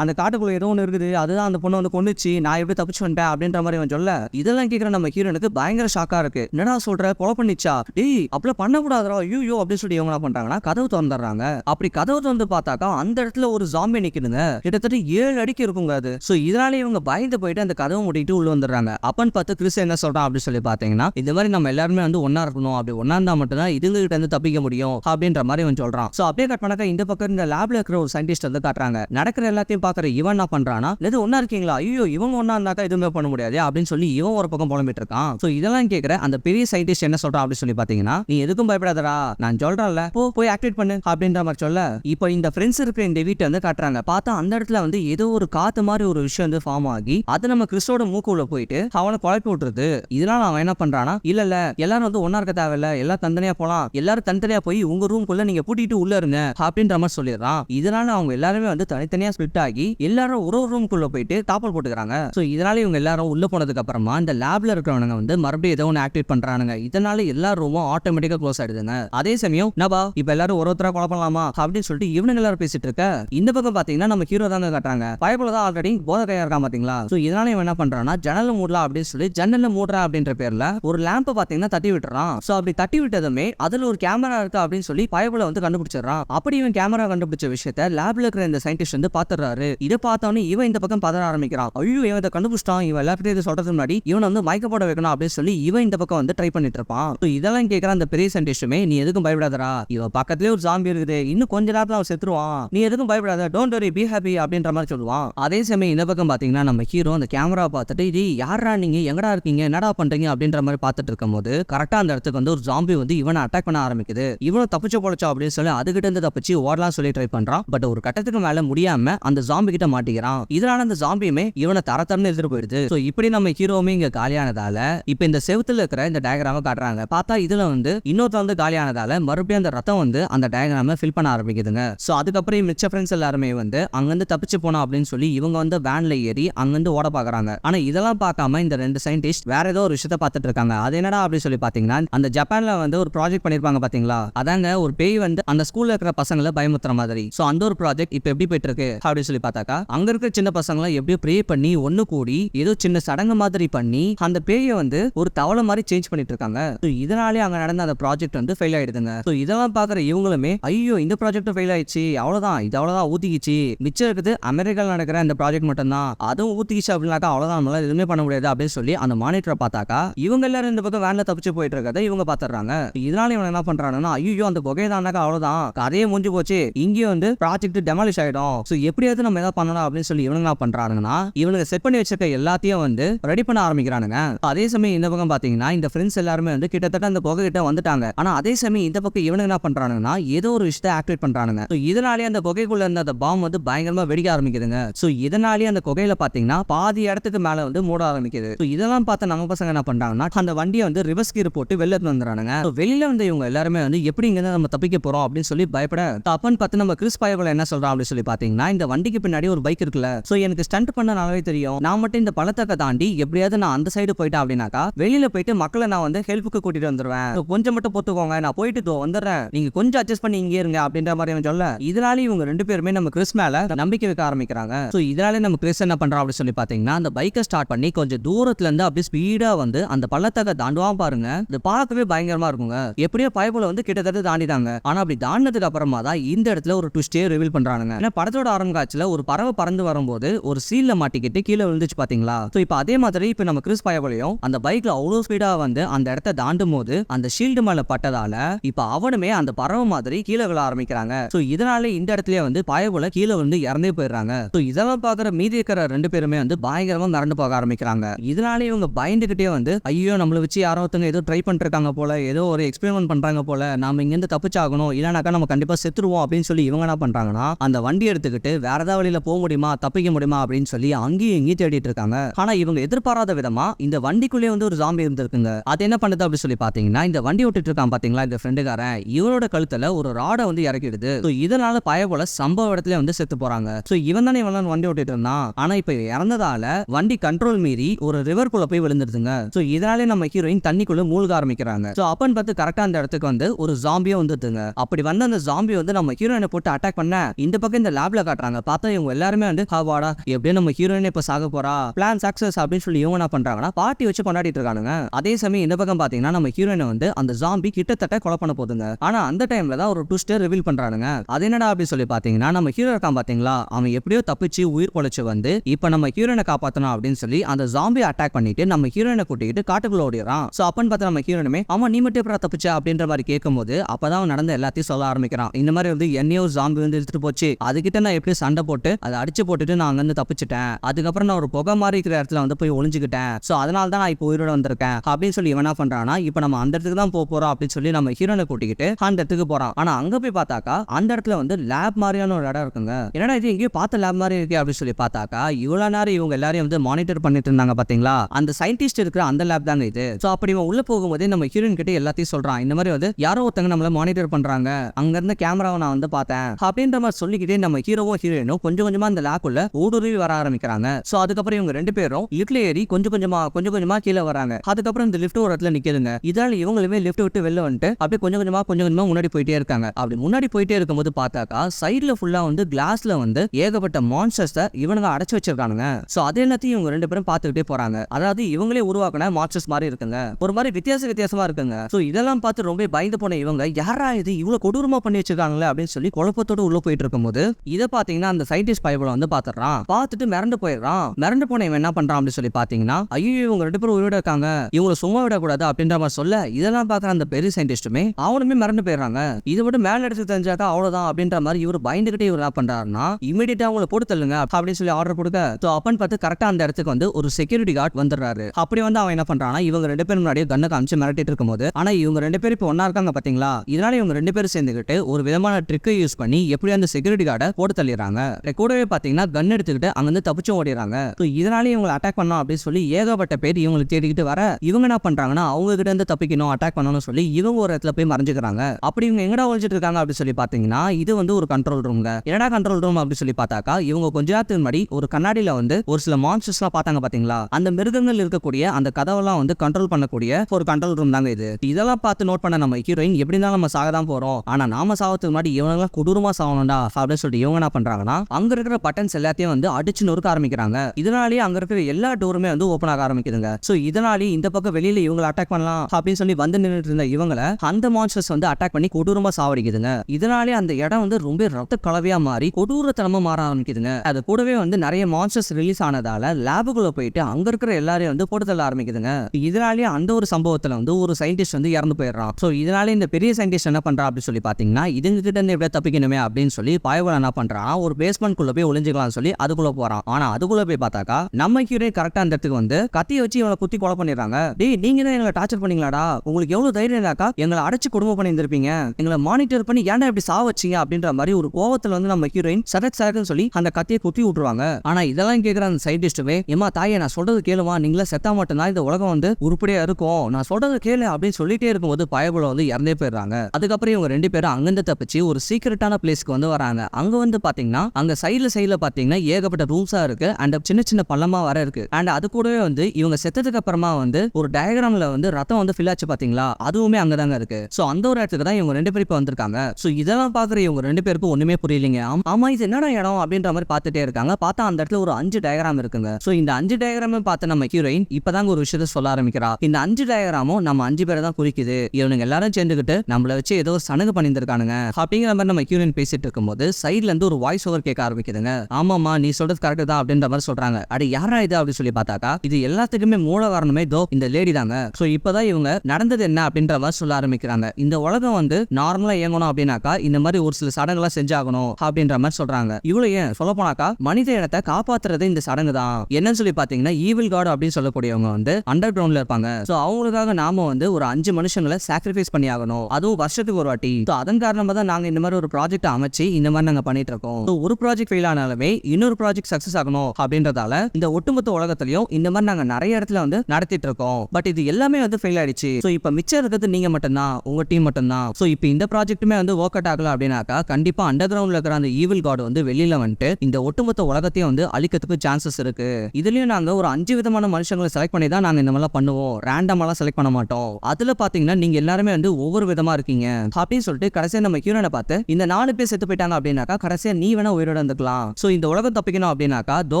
அந்த காட்டுக்குள்ள ஏதோ ஒன்று இருக்குது. அது தான் அந்த பொண்ணு வந்து கொண்டுச்சு நான் எப்படி தப்பிச்சு வந்துட்டேன் அப்படின்ற மாதிரி அவன் சொல்ல இதெல்லாம் கேட்கிற நம்ம ஹீரோனுக்கு பயங்கர ஷாக்கா இருக்கு. என்னடா சொல்ற? கொலை பண்ணிச்சா? டேய் அப்படி பண்ணக்கூடாதுடா. ஐயோ அப்படின்னு சொல்லி இவங்க என்ன பண்றாங்கன்னா கதவு திறந்துடுறாங்க. அப்படி கதவு திறந்து பார்த்தாக்கா அந்த இடத்துல ஒரு ஜாம்பி நிக்குதுங்க. கிட்டத்தட்ட ஏழு அடிக்கு இருக்குங்க அது. சோ இதனால இவங்க பயந்து போயிட்டு அந்த கதவை மூடிட்டு உள்ள வந்துடுறாங்க. அப்பன்னு பார்த்து கிறிஸ் என்ன சொல்றான் அப்படின்னு சொல்லி பாத்தீங்கன்னா இந்த மாதிரி நம்ம எல்லாருமே வந்து ஒன்னா இருக்கணும். அப்படி ஒன்னா இருந்தா மட்டும்தான் இதுங்க கிட்ட இருந்து தப்பிக்க முடியும் அப்படின்ற மாதிரி அவன் சொல்றான். சோ அப்படியே கட் பண்ணாக்கா இந்த பக்கம் இந்த லேப்ல இருக்கிற ஒரு சயின்டிஸ்ட் வந்து காட்டுறாங்க. நடக்கிற எல்லாத்தையும் பாக்குற இவன் என்ன பண்றானா இது ஒன்றா இருக்கீங்களா? ஐயோ இவங்க ஒன்றா இருந்தாக்கா எதுவுமே பண்ண முடியாது அப்படின்னு சொல்லி இவன் ஒரு பக்கம் புலம்பிட்டு இருக்கான் ஸோ இதெல்லாம் கேட்குற அந்த பெரிய சயின்டிஸ்ட் என்ன சொல்றான் அப்படின்னு சொல்லி பார்த்தீங்கன்னா நீ எதுக்கும் பயப்படாதடா நான் சொல்கிறேன்ல போ போய் ஆக்டிவேட் பண்ணு அப்படின்ற மாதிரி சொல்ல இப்போ இந்த ஃப்ரெண்ட்ஸ் இருக்கிற இந்த வீட்டை வந்து காட்டுறாங்க. பார்த்தா அந்த இடத்துல வந்து ஏதோ ஒரு காத்து மாதிரி ஒரு விஷயம் வந்து ஃபார்ம் ஆகி அது நம்ம கிறிஸ்டோட மூக்குள்ள போயிட்டு அவனை குழப்பி விட்டுருது. இதனால அவன் என்ன பண்றானா இல்லை இல்லை எல்லாரும் வந்து ஒன்னா இருக்க தேவையில்ல எல்லாம் தனித்தனியா போகலாம் எல்லாரும் தனித்தனியா போய் உங்க ரூம்குள்ள நீங்க பூட்டிட்டு உள்ள இருங்க அப்படின்ற மாதிரி சொல்லிடுறான். இதனால அவங்க எல்லாருமே வந்து தனித்தனியா ஸ்பிளிட் ஆகி எல்லாரும் ஒரு ஒரு போய் போயிட்டு தாப்பல் போட்டுக்கிறாங்க. ஸோ இதனால இவங்க எல்லாரும் உள்ள போனதுக்கு அப்புறமா இந்த லேப்ல இருக்கிறவங்க வந்து மறுபடியும் ஏதோ ஒன்று ஆக்டிவேட் பண்றானுங்க. இதனால எல்லா ரூமும் ஆட்டோமேட்டிக்கா க்ளோஸ் ஆயிடுதுங்க. அதே சமயம் நபா இப்ப எல்லாரும் ஒரு ஒருத்தரா கொலை பண்ணலாமா? அப்படின்னு சொல்லிட்டு இவனுங்க எல்லாரும் பேசிட்டு இருக்க இந்த பக்கம் பாத்தீங்கன்னா நம்ம ஹீரோ தாங்க காட்டுறாங்க. பயப்புல தான் ஆல்ரெடி போத கையா இருக்கான் பாத்தீங்களா? சோ இதனால இவன் என்ன பண்றான்னா ஜன்னல மூடலாம் அப்படின்னு சொல்லி ஜன்னல மூடுறா அப்படின்ற பேர்ல ஒரு லேம்ப் பாத்தீங்கன்னா தட்டி விட்டுறான். சோ அப்படி தட்டி விட்டதுமே அதுல ஒரு கேமரா இருக்கு அப்படின்னு சொல்லி பயப்புல வந்து கண்டுபிடிச்சிடறான். அப்படி இவன் கேமரா கண்டுபிடிச்ச விஷயத்த லேப்ல இருக்கிற இந்த சயின்டிஸ்ட் வந்து பாத்துறாரு இதை பார்த்தோன்னே இவன் இந்த பக்கம் பதற ஆரம்பிக்கிறான். ஐயோ இவன் இதை கண்டுபிடிச்சிட்டான். இவன் எல்லாத்தையும் இதை சொல்றதுக்கு முன்னாடி இவனை வந்து மயக்க போட வைக்கணும் அப்படின்னு சொல்லி இவன் இந்த பக்கம் வந்து ட்ரை பண்ணிட்டு இருப்பான். இதெல்லாம் கேட்கிற அந்த பெரிய சயின்டிஸ்டுமே நீ எதுக்கும் பயப்படாதரா இவன் பக்கத்துலயே ஒரு ஜாம்பி இருக்குது. இன்னும் கொஞ்ச நேரத்துல அவன் செத்துருவான். நீ எதுக்கும் பயப்படாத. டோன்ட் வரி பி ஹாப்பி அப்படின்ற மாதிரி சொல்லுவான். அதே சமயம் இந்த பக்கம் பாத்தீங்கன்னா நம்ம ஹீரோ அந்த கேமரா பார்த்துட்டு இது யாரா நீங்க? எங்கடா இருக்கீங்க? என்னடா பண்றீங்க? அப்படின்ற மாதிரி பார்த்துட்டு இருக்கும்போது கரெக்டா அந்த இடத்துக்கு வந்து ஒரு ஜாம்பி வந்து இவனை அட்டாக் பண்ண ஆரம்பிக்குது. இவனும் தப்பிச்சு போலச்சா அப்படின்னு சொல்லி அதுகிட்ட இருந்து தப்பிச்சு ஓடலாம் சொல்லி ட்ரை பண்றான். பட் ஒரு கட்டத்துக்கு மேல முடியாம அந்த ஜாம்பி கிட்ட மாட்டிக்கிறான். இதனால அந்த ஜாம்பியுமே இவனை தர எடுத்துட்டு போயிடுது. இப்படி நம்ம ஹீரோவுமே இங்க காலியானதால இப்ப இந்த செவத்துல இருக்கிற இந்த டயக்ராம காட்டுறாங்க. பார்த்தா இதுல வந்து இன்னொருத்த வந்து காலியானதால மறுபடியும் அந்த ரத்தம் வந்து அந்த டயக்ராம ஃபில் பண்ண ஆரம்பிக்குதுங்க. சோ அதுக்கப்புறம் மிச்ச ஃப்ரெண்ட்ஸ் எல்லாருமே வந்து அங்கிருந்து தப்பிச்சு போனோம் அப்படின்னு சொல்லி இவங்க வந்து வேன்ல ஏறி அங்கிருந்து ஓட பாக்குறாங்க. ஆனா இதெல்லாம் பார்க்காம இந்த ரெண்டு சயின்டிஸ்ட் வேற ஏதோ ஒரு விஷயத்த பார்த்துட்டு இருக்காங்க. அது என்னடா அப்படின்னு சொல்லி பாத்தீங்கன்னா அந்த ஜப்பான்ல வந்து ஒரு ப்ராஜெக்ட் பண்ணிருப்பாங்க பாத்தீங்களா அதாங்க ஒரு பேய் வந்து அந்த ஸ்கூல்ல இருக்கிற பசங்களை பயமுத்துற மாதிரி. சோ அந்த ஒரு ப்ராஜெக்ட் இப்ப எப்படி போயிட்டு இருக்கு? அப்படின்னு சொல்லி பார்த்தாக்கா அங்க இருக்கிற சின்ன பசங்க பசங்களை எப்படியோ ப்ரே பண்ணி ஒன்னு கூடி ஏதோ சின்ன சடங்கு மாதிரி பண்ணி அந்த பேயை வந்து ஒரு தவளை மாதிரி சேஞ்ச் பண்ணிட்டு இருக்காங்க. So இதனாலே அங்க நடந்த அந்த ப்ராஜெக்ட் வந்து ஃபெயில் ஆயிடுதுங்க. ஸோ இதெல்லாம் பாக்குற இவங்களுமே ஐயோ இந்த ப்ராஜெக்ட் ஃபெயில் ஆயிடுச்சு அவ்வளவுதான் இது அவ்வளவுதான் ஊத்திக்கிச்சு. மிச்சம் இருக்குது அமெரிக்காவில் நடக்கிற அந்த ப்ராஜெக்ட் மட்டும்தான். அதுவும் ஊத்திக்கிச்சு அப்படின்னாக்கா அவ்வளவுதான் நம்மளால எதுவுமே பண்ண முடியாது அப்படின்னு சொல்லி அந்த மானிட்டரை பார்த்தாக்கா இவங்க எல்லாரும் இந்த பக்கம் வேன்ல தப்பிச்சு போயிட்டு இருக்கதை இவங்க பாத்துறாங்க இதனால இவன் என்ன பண்றாங்கன்னா ஐயோ அந்த புகை தானாக்கா அவ்வளவுதான் கதையே முடிஞ்சு போச்சு. இங்கேயும் வந்து ப்ராஜெக்ட் டெமாலிஷ் ஆயிடும். ஸோ எப்படியாவது நம்ம ஏதாவது பண்ணலாம் அப்படின்னு சொல்லி இவங்க என்ன பண்றானுங்கன்னா இவனுங்க செட் பண்ணி வச்சிருக்க எல்லாத்தையும் வந்து ரெடி பண்ண ஆரம்பிக்கிறானுங்க. அதே சமயம் இந்த பக்கம் பாத்தீங்கன்னா இந்த ஃப்ரெண்ட்ஸ் எல்லாருமே வந்து கிட்டத்தட்ட அந்த புகை கிட்ட வந்துட்டாங்க. ஆனா அதே சமயம் இந்த பக்கம் இவனுங்க என்ன பண்றானுங்கன்னா ஏதோ ஒரு விஷயத்தை ஆக்டிவேட் பண்றானுங்க. இதனாலேயே இதனாலே அந்த புகைக்குள்ள இருந்த அந்த பாம் வந்து பயங்கரமா வெடிக்க ஆரம்பிக்குதுங்க. சோ இதனாலே அந்த குகையில பாத்தீங்கன்னா பாதி இடத்துக்கு மேல வந்து மூட ஆரம்பிக்குது. ஸோ இதெல்லாம் பார்த்த நம்ம பசங்க என்ன பண்றாங்கன்னா அந்த வண்டியை வந்து ரிவர்ஸ் கீர் போட்டு வெளில வந்துறானுங்க வெளியில வந்து இவங்க எல்லாருமே வந்து எப்படி இங்க நம்ம தப்பிக்க போறோம் அப்படின்னு சொல்லி பயப்பட So பார்த்து நம்ம கிறிஸ் பயகுல என்ன சொல்றோம் அப்படின்னு சொல்லி பாத்தீங்கன்னா இந்த வண்டிக்கு பின்னாடி ஒரு பைக் இருக்குல்ல. சோ எனக்கு ஸ்டண்ட் பண்ண நல்லாவே தெரியும். நான் மட்டும் இந்த பழத்தக்க தாண்டி எப்படியாவது நான் அந்த சைடு போயிட்டேன் அப்படின்னாக்கா வெளியில போயிட்டு மக்களை நான் வந்து ஹெல்ப்புக்கு கூட்டிட்டு வந்துருவேன். கொஞ்சம் மட்டும் பொத்துக்கோங்க நான் போயிட்டு வந்துடுறேன். நீங்க கொஞ்சம் அட்ஜஸ்ட் பண்ணி இங்கே இருங்க அப்படின்ற மாதிரி அவன் சொல்ல இதனால இவங்க ரெண்டு பேருமே நம்ம கிறிஸ் மேல நம்பிக்கை வைக்க ஆரம்பிக்கிறாங்க. சோ இதனால நம்ம கிறிஸ் என்ன பண்றோம் அப்படின்னு சொல்லி பாத்தீங்கன்னா அந்த பைக்கை ஸ்டார்ட் பண்ணி கொஞ்சம் தூரத்துல இருந்து அப்படியே ஸ்பீடா வந்து அந்த பள்ளத்தக்க தாண்டுவான் பாருங்க. இது பார்க்கவே பயங்கரமா இருக்குங்க. எப்படியோ பயபோல வந்து கிட்டத்தட்ட தாண்டிட்டாங்க. ஆனா அப்படி தாண்டினதுக்கு அப்புறமா தான் இந்த இடத்துல ஒரு ட்விஸ்டே ரிவீல் பண்றானுங்க. ஏன்னா படத்தோட ஆரம்ப காட்சியில ஒரு பறவை பறந்து வரும்போது ஒரு சீல்ல மாட்டிக்கிட்டு கீழே விழுந்துச்சு பாத்தீங்களா? ஸோ இப்போ அதே மாதிரி இப்போ நம்ம கிறிஸ் பயபுலையும் அந்த பைக்ல அவ்வளோ ஸ்பீடா வந்து அந்த இடத்த தாண்டும் போது அந்த ஷீல்டு மேல பட்டதால இப்போ அவனுமே அந்த பறவை மாதிரி கீழே விழ ஆரம்பிக்கிறாங்க. ஸோ இதனால இந்த இடத்துலயே வந்து பயபுல கீழே வந்து இறந்தே போயிடுறாங்க. ஸோ இதெல்லாம் பாக்குற மீதி இருக்கிற ரெண்டு பேருமே வந்து பயங்கரமா மறந்து போக ஆரம்பிக்கிறாங்க. இதனால இவங்க பயந்துகிட்டே வந்து ஐயோ நம்மளை வச்சு யாரோ ஒருத்தவங்க ஏதோ ட்ரை பண்ணிருக்காங்க போல ஏதோ ஒரு எக்ஸ்பெரிமெண்ட் பண்றாங்க போல நாம இங்க இருந்து தப்பிச்சாகணும் இல்லைனாக்கா நம்ம கண்டிப்பா செத்துருவோம் அப்படின்னு சொல்லி இவங்க என்ன பண்றாங்கன்னா அந்த வண்டி எடுத்துக்கிட்டு வேற ஏதாவது வழியில போக முடியுமா தப்பிக்க முடியுமா அப்படின்னு சொல்லி அங்கேயும் இங்கேயும் தேடிட்டு இருக்காங்க. ஆனா இவங்க எதிர்பாராத விதமா இந்த வண்டிக்குள்ளே வந்து ஒரு ஜாம்பி இருந்திருக்குங்க. அது என்ன பண்ணுது அப்படின்னு சொல்லி பாத்தீங்கன்னா இந்த வண்டி ஓட்டிட்டு இருக்கான் பாத்தீங்களா இந்த ஃப்ரெண்டுக்காரன். இவனோட கழுத்துல ஒரு ராடை வந்து இறக்கிடுது. இதனால பய போல சம்பவ இடத்துல வந்து செத்து போறாங்க. சோ இவன் தானே இவன் வண்டி ஓட்டிட்டு இருந்தான். ஆனா இப்ப இறந்ததால வண்டி கண்ட்ரோல் மீறி ஒரு ரிவர் குள்ள போய் விழுந்துருதுங்க. சோ இதனாலே நம்ம ஹீரோயின் தண்ணிக்குள்ள மூழ்க ஆரம்பிக்கிறாங்க. சோ அப்பன்னு பார்த்து கரெக்டா அந்த இடத்துக்கு வந்து ஒரு ஜாம்பியா வந்துருதுங்க. அப்படி வந்த அந்த ஜாம்பி வந்து நம்ம ஹீரோயினை போட்டு அட்டாக் பண்ண இந்த பக்கம் இந்த லேப்ல காட்டுறாங்க. பார்த்தா இவங்க எல்லாருமே வந்து ஹாவாடா எப்படியும் நம்ம ஹீரோயின் இப்ப சாக போறா? பிளான் சக்சஸ் அப்படின்னு சொல்லி இவங்க என்ன பண்றாங்கன்னா பார்ட்டி வச்சு கொண்டாடிட்டு இருக்கானுங்க. அதே சமயம் இந்த பக்கம் பாத்தீங்கன்னா நம்ம ஹீரோயினை வந்து அந்த ஜாம்பி கிட்டத்தட்ட கொலை பண்ண போதுங்க. ஆனா அந்த டைம்ல தான் ஒரு ட்விஸ்ட் ரிவீல் பண்றானுங்க. அது என்னடா அப்படின்னு சொல்லி பாத்தீங்கன்னா நம்ம ஹீரோ இருக்கான் பாத்தீங்களா? அவன் எப்படியோ தப்பிச்சு உயிர் பொழைச்சு வந்து இப்ப நம்ம ஹீரோயினை காப்பாத்தணும் அப்படின்னு சொல்லி அந்த ஜாம்பி அட்டாக் பண்ணிட்டு நம்ம ஹீரோயினை கூட்டிட்டு காட்டுக்குள்ள ஓடிறான் சோ அப்பன்னு பார்த்தா நம்ம ஹீரோயினுமே அவன் நீ மட்டும் எப்படா தப்பிச்சா? அப்படின்ற மாதிரி கேட்கும்போது அப்பதான் அவன் நடந்த எல்லாத்தையும் சொல்ல ஆரம்பிக்கிறான். இந்த மாதிரி வந்து என்னையோ ஜாம்பி வந்து எடுத்துட்டு போச்சு. அதுகிட்ட நான் எப்படி சண்டை போட்டு அதை அடிச்சு போட்டுட்டு நான் அங்கிருந்து தப்பிச்சிட்டேன். அதுக்கப்புறம் நான் ஒரு புகை மாதிரி இருக்கிற இடத்துல வந்து போய் ஒளிஞ்சுக்கிட்டேன். ஸோ அதனால தான் நான் இப்போ உயிரோட வந்திருக்கேன். அப்படின்னு சொல்லி இவனா என்ன பண்றானா இப்போ நம்ம அந்த இடத்துக்கு தான் போக போறோம் அப்படின்னு சொல்லி நம்ம ஹீரோனை கூட்டிக்கிட்டு அந்த இடத்துக்கு போறான். ஆனா அங்க போய் பார்த்தாக்கா அந்த இடத்துல வந்து லேப் மாதிரியான ஒரு இடம் இருக்குங்க. என்னடா இது எங்கேயோ பார்த்த லேப் மாதிரி இருக்கு அப்படின்னு சொல்லி பார்த்தாக்கா இவ்வளவு நேரம் இவங்க எல்லாரையும் வந்து மானிட்டர் பண்ணிட்டு இருந்தாங்க பாத்தீங்களா? அந்த சயின்டிஸ்ட் இருக்கிற அந்த லேப் தாங்க இது. ஸோ அப்படி இவன் உள்ள போகும்போதே நம்ம ஹீரோயின் கிட்ட எல்லாத்தையும் சொல்றான். இந்த மாதிரி வந்து யாரோ ஒருத்தங்க நம்மள மானிட்டர் பண்றாங்க. அங்க இருந்த கேமராவை நான் வந்து பார்த்தேன். அப்படின்ற மாதிரி சொல்லிக்கிட்டே நம்ம ஹீரோவும் ஹீரோயினும் கொஞ்சம் கொஞ்சமா அந்த லேக்குள்ள ஊடுருவி வர ஆரம்பிக்கிறாங்க. சோ அதுக்கப்புறம் இவங்க ரெண்டு பேரும் லிஃப்ட்ல ஏறி கொஞ்சம் கொஞ்சமா கொஞ்சம் கொஞ்சமா கீழே வராங்க. அதுக்கப்புறம் இந்த லிஃப்ட் ஒரு இடத்துல நிக்குதுங்க. இதனால இவங்களுமே லிஃப்ட் விட்டு வெளில வந்துட்டு அப்படியே கொஞ்சம் கொஞ்சமா கொஞ்சம் கொஞ்சமா முன்னாடி போயிட்டே இருக்காங்க. அப்படி முன்னாடி போயிட்டே இருக்கும்போது பார்த்தாக்கா சைட்ல ஃபுல்லா வந்து கிளாஸ்ல வந்து ஏகப்பட்ட மான்ஸ்டர்ஸை இவனுங்க அடைச்சு வச்சிருக்கானுங்க. சோ அது எல்லாத்தையும் இவங்க ரெண்டு பேரும் பார்த்துக்கிட்டே போறாங்க. அதாவது இவங்களே உருவாக்கின மான்ஸ்டர்ஸ் மாதிரி இருக்குங்க. ஒரு மாதிரி வித்தியாச வித்தியாசமா இருக்குங்க. சோ இதெல்லாம் பார்த்து ரொம்ப பயந்து போன இவங்க யாரா இது? இவ்வளவு கொடூரமா பண்ணி வச்சிருக்காங்களே? அப்படின்னு சொல்லி குழப்பத்தோட உள்ள போயிட்டு இருக்கும்போது இதை பாத்தீங்கன்னா அந்த சயின்டிஸ்ட் பைபிள் வந்து பாத்துறான் பார்த்துட்டு மிரண்டு போயிடுறான். மிரண்டு போன இவன் என்ன பண்றான் அப்படின்னு சொல்லி பாத்தீங்கன்னா ஐயோ இவங்க ரெண்டு பேரும் உயிரோட இருக்காங்க. இவங்க சும்மா விடக்கூடாது அப்படின்ற மாதிரி சொல்ல இதெல்லாம் பாக்குற அந்த பெரிய சயின்டிஸ்ட்டுமே அவனுமே மிரண்டு போயிடுறாங்க. இதை விட மேல எடுத்து தெரிஞ்சாக்கா அவ்வளவுதான் அப்படின்ற மாதிரி இவர் பயந்துகிட்டே இவர் என்ன பண்றாருன்னா இமீடியட்டா அவங்கள போட்டு தள்ளுங்க அப்படின்னு சொல்லி ஆர்டர் கொடுக்க ஸோ அப்பன்னு பார்த்து கரெக்டா அந்த இடத்துக்கு வந்து ஒரு செக்யூரிட்டி கார்டு வந்துடுறாரு. அப்படி வந்து அவன் என்ன பண்றான்னா இவங்க ரெண்டு பேரும் முன்னாடியே கண்ணை காமிச்சு மிரட்டிட்டு இருக்கும்போது ஆனா இவங்க ரெண்டு பேரும் இப்போ ஒன்னா இருக்காங்க பாத்தீங்களா இதனால இவங்க ரெண்டு பேரும் சேர்ந்துகிட்டு ஒரு விதமான ட்ரிக்கை யூஸ் பண்ணி எப்படி அந்த செக்யூரிட்டி கார்டை போட்டு தள்ளிடுறாங்க. கூடவே பாத்தீங்கன்னா கன் எடுத்துக்கிட்டு அங்கிருந்து தப்பிச்சும் ஓடிடுறாங்க. ஸோ இதனால இவங்களை அட்டாக் பண்ணலாம் அப்படின்னு சொல்லி ஏகப்பட்ட பேர் இவங்களுக்கு தேடிக்கிட்டு வர இவங்க என்ன பண்றாங்கன்னா அவங்க கிட்ட இருந்து தப்பிக்கணும் அட்டாக் பண்ணணும்னு சொல்லி இவங்க ஒரு இடத்துல போய் மறைஞ்சுக்கிறாங்க. அப்படி இவங்க எங்கடா ஒழிச்சிட்டு இருக்காங்க அப்படின்னு சொல்லி பாத்தீங்கன்னா இது வந்து ஒரு கண்ட்ரோல் ரூம்ங்க என்னடா கண்ட்ரோல் ரூம் அப்படின்னு சொல்லி பார்த்தாக்கா இவங்க கொஞ்ச நேரத்துக்கு முன்னாடி ஒரு கண்ணாடியில வந்து ஒரு சில மான்ஸ்டர்ஸ்லாம் பார்த்தாங்க பாத்தீங்களா அந்த மிருகங்கள் இருக்கக்கூடிய அந்த கதவெல்லாம் வந்து கண்ட்ரோல் பண்ணக்கூடிய ஒரு கண்ட்ரோல் ரூம் தாங்க இது. இதெல்லாம் பார்த்து நோட் பண்ண நம்ம ஹீரோயின் எப்படி இருந்தாலும் நம்ம சாக தான் போறோம். ஆனா நாம சாவத்துக்கு முன்னாடி இவங்கெல்லாம் கொடூரமா சாகணும்டா அப்படின்னு சொல்லிட்டு இவங்க என்ன பண்றாங்கன்னா அங்க இருக்கிற பட்டன்ஸ் எல்லாத்தையும் வந்து அடிச்சு நொறுக்க ஆரம்பிக்கிறாங்க. இதனாலேயே அங்க இருக்கிற எல்லா டோருமே வந்து ஓப்பன் ஆக ஆரம்பிக்குதுங்க. சோ இதனாலேயே இந்த பக்கம் வெளியில இவங்களை அட்டாக் பண்ணலாம் அப்படின்னு சொல்லி வந்து நின்றுட்டு இருந்த இவங்களை அந்த மான்ஸ்டர்ஸ் வந்து அட்டாக் பண்ணி கொடூரமா சாவடிக்குதுங்க. இதனாலே அந்த இடம் வந்து ரொம்ப ரத்த கலவையா மாறி கொடூரத்தனமா மாற ஆரம்பிக்குதுங்க. அது கூடவே வந்து நிறைய மான்ஸ்டர்ஸ் ரிலீஸ் ஆனதால லேபுக்குள்ள போயிட்டு அங்க இருக்கிற எல்லாரையும் வந்து போட்டு தள்ள ஆரம்பிக்குதுங்க. இதனாலேயே அந்த ஒரு சம்பவத்துல வந்து ஒரு சயின்டிஸ்ட் வந்து இறந்து போயிடுறான். சோ இதனால இந்த பெரிய சயின்டிஸ்ட் என்ன பண்றா அப்படின்னு சொல்லி பாத்தீங்கன்னா இதுங்க கிட்ட இருந்து எப்படியா தப்பிக்கணுமே அப்படின்னு சொல்லி பாயவன் என்ன பண்றான்? ஒரு பேஸ்மெண்ட் குள்ள போய் ஒளிஞ்சுக்கலாம் சொல்லி அதுக்குள்ள காட்டுக்குள்ள போறான். ஆனா அதுக்குள்ள போய் பார்த்தாக்கா நம்ம ஹீரோயின் கரெக்டா அந்த இடத்துக்கு வந்து கத்தியை வச்சு இவனை குத்தி கொலை பண்ணிடுறாங்க. டேய் நீங்க தான் எங்களை டார்ச்சர் பண்ணீங்களாடா? உங்களுக்கு எவ்வளவு தைரியம் இருந்தாக்கா எங்களை அடைச்சு குடும்பம் பண்ணியிருந்திருப்பீங்க. எங்களை மானிட்டர் பண்ணி ஏன்டா இப்படி சா வச்சீங்க அப்படின்ற மாதிரி ஒரு கோவத்துல வந்து நம்ம ஹீரோயின் சரத் சரக்குன்னு சொல்லி அந்த கத்தியை குத்தி விட்டுருவாங்க. ஆனா இதெல்லாம் கேக்குற அந்த சயின்டிஸ்டுமே ஏமா தாயே நான் சொல்றது கேளுமா? நீங்களா செத்தா மட்டும்தான் இந்த உலகம் வந்து உருப்படியா இருக்கும். நான் சொல்றது கேளு அப்படின்னு சொல்லிட்டே இருக்கும்போது பயபுல வந்து இறந்தே போயிடுறாங்க. அதுக்கப்புறம் இவங்க ரெண்டு பேரும் அங்கிருந்து தப்பிச்சு ஒரு சீக்கிரட்டான பிளேஸ்க்கு வந்து வராங்க. அங்க வந்து பாத்தீங்கன்னா அங்க சைடுல சைடுல பாத்தீங்கன்னா ஏக ஏகப்பட்ட ரூம்ஸா இருக்கு. அண்ட் சின்ன சின்ன பள்ளமா வர இருக்கு. அண்ட் அது கூடவே வந்து இவங்க செத்ததுக்கு அப்புறமா வந்து ஒரு டயக்ராம்ல வந்து ரத்தம் வந்து ஃபில் ஆச்சு பாத்தீங்களா? அதுவுமே அங்கதாங்க இருக்கு. சோ அந்த ஒரு இடத்துக்கு தான் இவங்க ரெண்டு பேரும் இப்ப வந்திருக்காங்க. சோ இதெல்லாம் பாக்குற இவங்க ரெண்டு பேருக்கும் ஒண்ணுமே புரியலீங்க. ஆமா இது என்னடா இடம் அப்படின்ற மாதிரி பாத்துட்டே இருக்காங்க. பார்த்தா அந்த இடத்துல ஒரு அஞ்சு டயக்ராம் இருக்குங்க. சோ இந்த அஞ்சு டயக்ராமே பார்த்த நம்ம ஹீரோயின் இப்பதாங்க ஒரு விஷயத்த சொல்ல ஆரம்பிக்கிறா. இந்த அஞ்சு டயக்ராமும் நம்ம அஞ்சு பேரை தான் குறிக்குது. இவனுங்க எல்லாரும் சேர்ந்துகிட்டு நம்மள வச்சு ஏதோ ஒரு சனகு பண்ணியிருந்திருக்கானுங்க. அப்படிங்கிற மாதிரி நம்ம ஹீரோயின் பேசிட்டு இருக்கும்போது சைட்ல இருந்து ஒரு வாய்ஸ் ஓவர் கேட்க ஆரம்பிக்குதுங்க. ஆமாமா நீ சொல்றது கரெக்ட் தான் அப்படின்ற மாதிரி சொல்றாங்க. அது யாரா இது அப்படி சொல்லி பார்த்தாக்கா? இது எல்லாத்துக்குமே மூல காரணமே தோ இந்த லேடி தாங்க. சோ இப்பதான் இவங்க நடந்தது என்ன அப்படின்ற மாதிரி சொல்ல ஆரம்பிக்கிறாங்க. இந்த உலகம் வந்து நார்மலா இயங்கணும் அப்படின்னாக்கா இந்த மாதிரி ஒரு சில சடங்குலாம் செஞ்சாகணும் அப்படின்ற மாதிரி சொல்றாங்க. இவ்வளவு ஏன் சொல்ல போனாக்கா மனித இனத்தை காப்பாத்துறது இந்த சடங்கு தான். என்னன்னு சொல்லி பாத்தீங்கன்னா ஈவில் காட் அப்படின்னு சொல்லக்கூடியவங்க வந்து அண்டர் கிரவுண்ட்ல இருப்பாங்க. சோ அவங்களுக்காக நாம வந்து ஒரு அஞ்சு மனுஷங்களை சாக்ரிஃபைஸ் பண்ணி ஆகணும். அதுவும் வருஷத்துக்கு ஒரு வாட்டி. அதன் காரணமா தான் நாங்க இந்த மாதிரி ஒரு ப்ராஜெக்ட் அமைச்சு இந்த மாதிரி நாங்க பண்ணிட்டு இருக்கோம். ஒரு ப்ராஜெக்ட் ஃபெயில் ஆனாலுமே இன்னொரு ப்ராஜெக்ட் சக்சஸ் ஆகணும் அப்படின்றதால இந்த ஒட்டுமொத்த உலகத்திலையும் இந்த மாதிரி நாங்க நிறைய இடத்துல வந்து நடத்திட்டு இருக்கோம். பட் இது எல்லாமே வந்து ஃபெயில் ஆயிடுச்சு. ஸோ இப்போ மிச்சம் இருக்கிறது நீங்க மட்டும்தான் உங்க டீம் மட்டும்தான். ஸோ இப்போ இந்த ப்ராஜெக்ட்டுமே வந்து ஒர்க் அவுட் ஆகல அப்படின்னாக்கா கண்டிப்பா அண்டர் கிரவுண்ட்ல இருக்கிற அந்த ஈவில் காட் வந்து வெளியில வந்துட்டு இந்த ஒட்டுமொத்த உலகத்தையும் வந்து அழிக்கிறதுக்கு சான்சஸ் இருக்கு. இதுலயும் நாங்க ஒரு அஞ்சு விதமான மனுஷங்களை செலக்ட் பண்ணி தான் நாங்க இந்த மாதிரிலாம் பண்ணுவோம். ரேண்டமெல்லாம் செலக்ட் பண்ண மாட்டோம். அதுல பாத்தீங்கன்னா நீங்க எல்லாருமே வந்து ஒவ்வொரு விதமா இருக்கீங்க. அப்படின்னு சொல்லிட்டு கடைசியா நம்ம ஹீரோனை பார்த்து இந்த நாலு பேர் செத்து போயிட்டாங்க அப்படின்னாக்கா கடைசியா நீ வேணா உயிரோட இருந்துக்கலாம். சோ இந்த உலகம் தப்பிக்கணும் அப்படின்னாக்கா தோ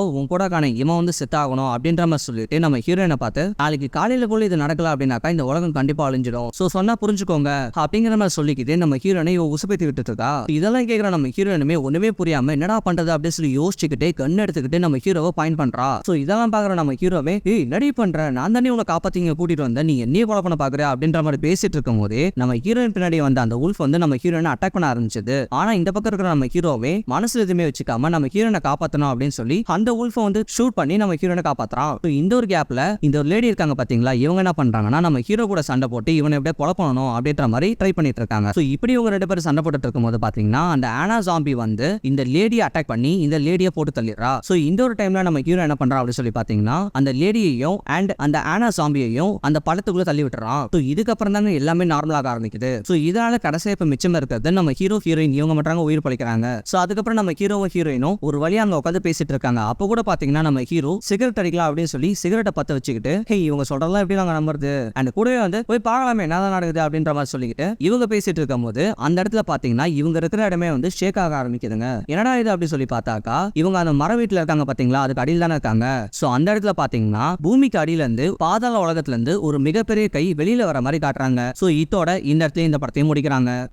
உன் கூட காண இவன் வந்து செட் ஆகணும் அப்படின்ற மாதிரி சொல்லிட்டு நம்ம ஹீரோயினை பார்த்து நாளைக்கு காலையில கூட இது நடக்கல அப்படின்னாக்கா இந்த உலகம் கண்டிப்பா அழிஞ்சிடும். சோ சொன்னா புரிஞ்சுக்கோங்க. அப்படிங்கிற மாதிரி சொல்லிக்கிட்டு நம்ம ஹீரோனை இவ உசுப்பேத்தி விட்டுட்டு இருக்கா இதெல்லாம் கேட்கிற நம்ம ஹீரோயினுமே ஒண்ணுமே புரியாம என்னடா பண்றது? அப்படின்னு சொல்லி யோசிச்சுக்கிட்டே கண் எடுத்துக்கிட்டு நம்ம ஹீரோவை பாயிண்ட் பண்றா. சோ இதெல்லாம் பாக்குற நம்ம ஹீரோவே ஏய் நடி பண்ற? நான் தானே உங்களை காப்பாத்திங்க கூட்டிட்டு வந்தேன். நீ என்னையே கொலை பண்ண பாக்குற? அப்படின்ற மாதிரி பேசிட்டு இருக்கும் போதே நம்ம ஹீரோயின் பின்னாடி வந்த அந்த உல்ஃப் வந்து நம்ம ஹீரோயினை அட்டாக் பண்ண ஆரம்பிச்சது. ஆனா இந்த பக்கம் இருக்கிற நம்ம ஹீரோவே மனசுல எதுவுமே வச்சுக்காம நம்ம ஹீரோனை காப்பாத்தணும் அப்படின்னு சொல்லி அந்த உல்ஃபை வந்து ஷூட் பண்ணி நம்ம ஹீரோனை காப்பாத்துறான் இந்த ஒரு கேப்ல இந்த ஒரு லேடி இருக்காங்க பாத்தீங்களா? இவங்க என்ன பண்றாங்கன்னா நம்ம ஹீரோ கூட சண்டை போட்டு இவனை எப்படியா கொலை பண்ணணும் அப்படின்ற மாதிரி ட்ரை பண்ணிட்டு இருக்காங்க. ஸோ இப்படி இவங்க ரெண்டு பேரும் சண்டை போட்டுட்டு இருக்கும்போது பாத்தீங்கன்னா அந்த ஆனா ஜாம்பி வந்து இந்த லேடியை அட்டாக் பண்ணி இந்த லேடியை போட்டு தள்ளிடுறா. ஸோ இந்த ஒரு டைம்ல நம்ம ஹீரோ என்ன பண்றா அப்படின்னு சொல்லி பாத்தீங்கன்னா அந்த லேடியையும் அண்ட் அந்த ஆனா ஜாம்பியையும் அந்த படத்துக்குள்ள தள்ளி விட்டுறான் ஸோ இதுக்கப்புறம் தாங்க எல்லாமே நார்மலாக ஆரம்பிக்குது. ஸோ இதனால கடைசியா இப்ப மிச்சம் இருக்கிறது நம்ம ஹீரோ ஹீரோயின் இவங்க மட்டும் உயிர் பழிக்கிறாங்க. ஸோ அதுக்கப்புறம் நம்ம ஹீரோவும் ஹீரோயினும் ஒரு வழியா அங்க உட்காந்து பேசிட்டு இருக்காங்க. அப்போ கூட பாத்தீங்கன்னா நம்ம ஹீரோ சிகரெட் அடிக்கலாம் அப்படின்னு சொல்லி சிகரெட்டை பத்த வச்சுக்கிட்டு ஹே இவங்க சொல்றதெல்லாம் எப்படி நாங்க நம்புறது? அண்ட் கூடவே வந்து போய் பார்க்கலாமே என்னதான் நடக்குது? அப்படின்ற மாதிரி சொல்லிக்கிட்டு இவங்க பேசிட்டு இருக்கும்போது அந்த இடத்துல பாத்தீங்கன்னா இவங்க இருக்கிற இடமே வந்து ஷேக் ஆக ஆரம்பிக்குதுங்க. என்னடா இது? அப்படி சொல்லி பார்த்தாக்கா இவங்க அந்த மர வீட்டுல இருக்காங்க பாத்தீங்களா? அதுக்கு அடியில் தானே இருக்காங்க. சோ அந்த இடத்துல பாத்தீங்கன்னா பூமிக்கு அடியில இருந்து பாதாள உலகத்துல இருந்து ஒரு மிகப்பெரிய கை வெளியில வர மாதிரி காட்டுறாங்க. சோ இதோட இந்த இடத்துல இந்த படத்தையும் முடிக்கிறாங்க.